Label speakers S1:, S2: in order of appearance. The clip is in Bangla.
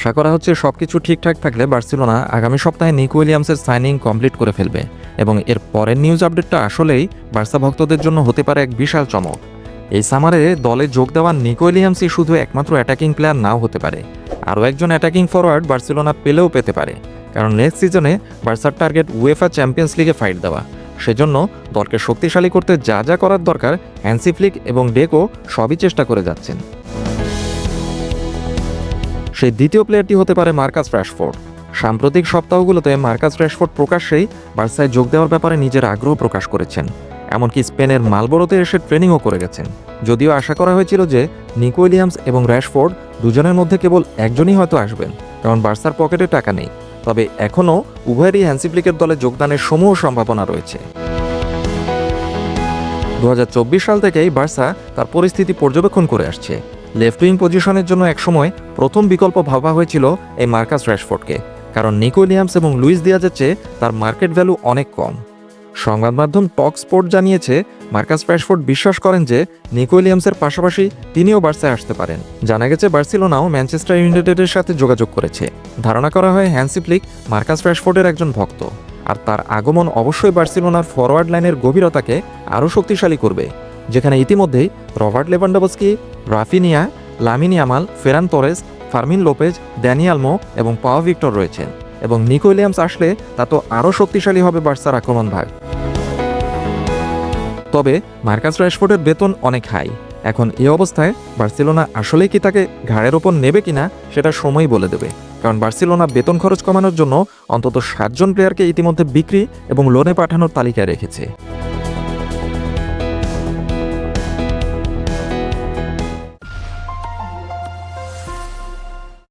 S1: আশা করা হচ্ছে সবকিছু ঠিকঠাক থাকলে বার্সেলোনা আগামী সপ্তাহে নিক উইলিয়ামসের সাইনিং কমপ্লিট করে ফেলবে এবং এর পরের নিউজ আপডেটটা আসলেই বার্সা ভক্তদের জন্য হতে পারে এক বিশাল চমক। এই সামারে দলে যোগ দেওয়া নিক উইলিয়ামসই শুধু একমাত্র অ্যাটাকিং প্লেয়ার নাও হতে পারে, আরও একজন অ্যাটাকিং ফরওয়ার্ড বার্সেলোনা পেলেও পেতে পারে, কারণ নেক্সট সিজনে বার্সার টার্গেট উয়েফা চ্যাম্পিয়ন্স লিগে ফাইট দেওয়া। সেজন্য দলকে শক্তিশালী করতে যা যা করার দরকার হ্যান্সি ফ্লিক এবং ডেকো সবই চেষ্টা করে যাচ্ছেন। সেই দ্বিতীয় প্লেয়ারটি হতে পারে মার্কাস ফ্র্যাশফোর্ড সাম্প্রতিক সপ্তাহগুলোতে মার্কাস ফ্র্যাশফোর্ড প্রকাশ্যেই বার্সায় যোগ দেওয়ার ব্যাপারে নিজের আগ্রহ প্রকাশ করেছেন। এমনকি স্পেনের মালবোরোতে এসে ট্রেনিংও করে গেছেন। যদিও আশা করা হয়েছিল যে নিক উইলিয়ামস এবং র্যাশফোর্ড দুজনের মধ্যে কেবল একজনই হয়তো আসবেন, কারণ বার্সার পকেটে টাকা নেই। তবে এখনও উভয়েরই হ্যান্সিফ্লিকের দলে যোগদানের সমূহ সম্ভাবনা রয়েছে। দু হাজার চব্বিশ সাল থেকেই বার্সা তার পরিস্থিতি পর্যবেক্ষণ করে আসছে। লেফট উইং পজিশনের জন্য একসময় প্রথম বিকল্প ভাবা হয়েছিল এই মার্কাস র্যাশফোর্ডকে, কারণ নিক উইলিয়ামস এবং লুইস দিয়াজের চেয়ে তার মার্কেট ভ্যালু অনেক কম। সংবাদ মাধ্যম টক স্পোর্ট জানিয়েছে, মার্কাস র্যাশফোর্ড বিশ্বাস করেন যে নিক উইলিয়ামসের পাশাপাশি তিনিও বার্সায় আসতে পারেন। জানা গেছে, বার্সিলোনাও ম্যানচেস্টার ইউনাইটেডের সাথে যোগাযোগ করেছে। ধারণা করা হয়, হ্যান্সি ফ্লিক মার্কাস র্যাশফোর্ডের একজন ভক্ত। আর তার আগমন অবশ্যই বার্সিলোনার ফরওয়ার্ড লাইনের গভীরতাকে আরও শক্তিশালী করবে, যেখানে ইতিমধ্যেই Robert Lewandowski Raphinha, Lamine Yamal, Ferran Torres, Fermin Lopez Dani Olmo এবং পাওয়া ভিক্টর রয়েছেন। এবং নিকো উইলিয়ামস আসলে তা তো আরও শক্তিশালী হবে বার্সার আক্রমণ ভাগ। তবে মার্কাস রাশফোর্ডের বেতন অনেক হাই। এখন এ অবস্থায় বার্সেলোনা আসলেই কি তাকে ঘাড়ের ওপর নেবে কিনা সেটা সময় বলে দেবে। কারণ বার্সেলোনা বেতন খরচ কমানোর জন্য অন্তত সাতজন প্লেয়ারকে ইতিমধ্যে বিক্রি এবং লোনে পাঠানোর তালিকায় রেখেছে।